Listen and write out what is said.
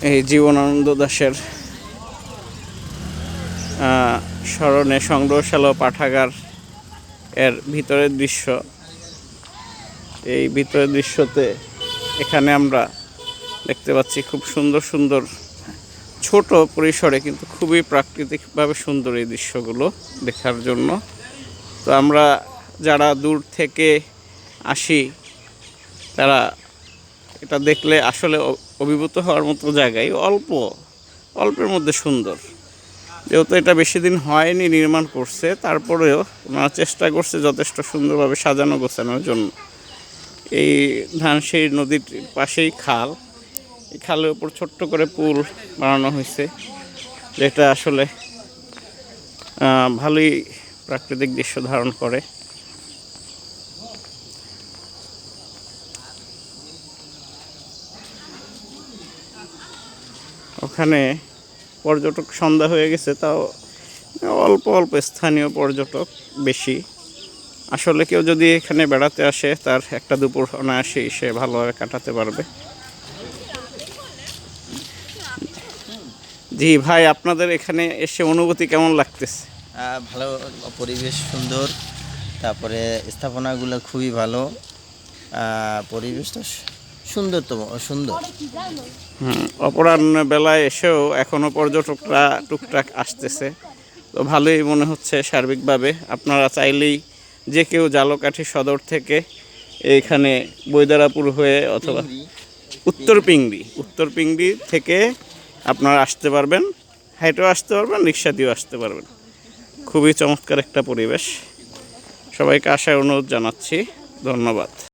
এই জীবনানন্দ আহ, স্মরণে সংগ্রহশালা পাঠাগার এর ভিতরের দৃশ্য। এই ভিতরের দৃশ্যতে এখানে আমরা দেখতে পাচ্ছি খুব সুন্দর সুন্দর ছোট পরিসরে কিন্তু খুবই প্রাকৃতিকভাবে সুন্দর এই দৃশ্যগুলো দেখার জন্য। তো আমরা যারা দূর থেকে আসি তারা এটা দেখলে আসলে অভিভূত হওয়ার মতো জায়গায় অল্প, অল্পের মধ্যে সুন্দর। যেহেতু এটা বেশি দিন হয়নি নির্মাণ করছে, তারপরেও ওনারা চেষ্টা করছে যথেষ্ট সুন্দরভাবে সাজানো গোছানোর জন্য। এই ধানসিঁড়ি নদীর পাশেই খাল, এই খালের উপর ছোট্ট করে পুল বানানো হয়েছে, যেটা আসলে ভালোই প্রাকৃতিক দৃশ্য ধারণ করে। ওখানে পর্যটক সন্ধ্যা হয়ে গেছে, তাও অল্প অল্প স্থানীয় পর্যটক বেশি। আসলে কেউ যদি এখানে বেড়াতে আসে, তার একটা দুপুর অনায়াসেই সে ভালোভাবে কাটাতে পারবে। জি ভাই, আপনাদের এখানে এসে অনুভূতি কেমন লাগতেছে? ভালো, পরিবেশ সুন্দর। তারপরে স্থাপনাগুলো খুবই ভালো। পরিবেশটা সু- সুন্দর অপরাহ্ন বেলায় এসেও এখনও পর্যটকরা টুকটাক আসতেছে। তো ভালোই মনে হচ্ছে সার্বিকভাবে। আপনারা চাইলেই যে কেউ জালকাঠি সদর থেকে এইখানে বৈদারাপুর হয়ে অথবা উত্তর পিংড়ি উত্তর পিংড়ি থেকে আপনারা আসতে পারবেন। হাইটেও আসতে পারবেন রিক্সা দিয়েও আসতে পারবেন। খুবই চমৎকার একটা পরিবেশ। সবাইকে আসার অনুরোধ জানাচ্ছি। ধন্যবাদ।